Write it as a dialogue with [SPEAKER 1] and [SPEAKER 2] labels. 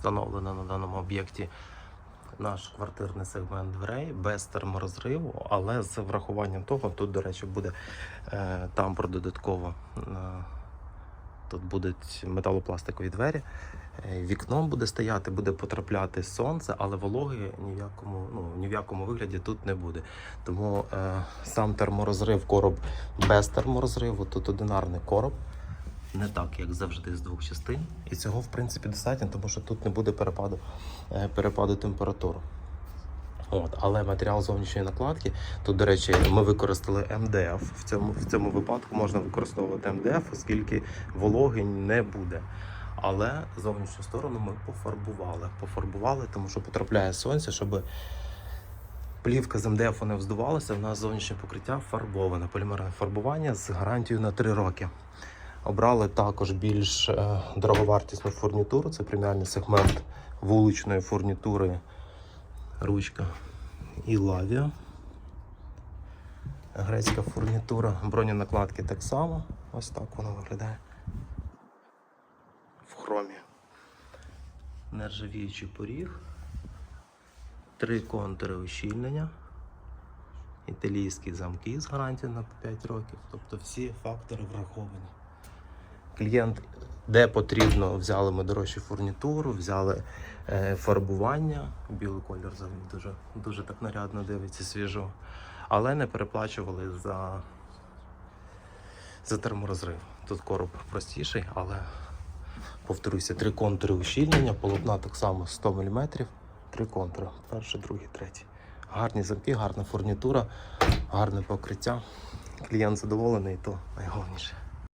[SPEAKER 1] встановлено на даному об'єкті наш квартирний сегмент дверей без терморозриву, але з врахуванням того, тут, до речі, буде е, тамбур додатково. Е, тут будуть металопластикові двері. Е, Вікно буде стояти, буде потрапляти сонце, але вологи ні в якому, ну, ні в якому вигляді тут не буде. Тому е, сам терморозрив короб без терморозриву, тут одинарний короб. Не так, як завжди, з двох частин. І цього, в принципі, достатньо, тому що тут не буде перепаду, е, перепаду температур. От, але матеріал зовнішньої накладки, тут, до речі, ми використали МДФ. В цьому, в цьому випадку можна використовувати МДФ, оскільки вологи не буде. Але зовнішню сторону ми пофарбували. Пофарбували, тому що потрапляє сонце, щоб плівка з МДФ не вздувалася. У нас зовнішнє покриття фарбоване, полімерне фарбування з гарантією на 3 роки. Обрали також більш е, дороговартісну фурнітуру. Це преміальний сегмент вуличної фурнітури ручка і лавія. Грецька фурнітура, броненакладки так само. Ось так воно виглядає. В хромі. Нержавіючий поріг. Три контури ущільнення. Італійські замки з гарантією на 5 років. Тобто всі фактори враховані. Клієнт, де потрібно, взяли ми дорожчу фурнітуру, взяли е, фарбування. Білий колір взагалі дуже, дуже так нарядно дивиться свіжо. Але не переплачували за, за терморозрив. Тут короб простіший, але повторюся, три контури ущільнення, полотна так само 100 мм, три контури. Перший, другий, третій. Гарні замки, гарна фурнітура, гарне покриття. Клієнт задоволений, то найголовніше.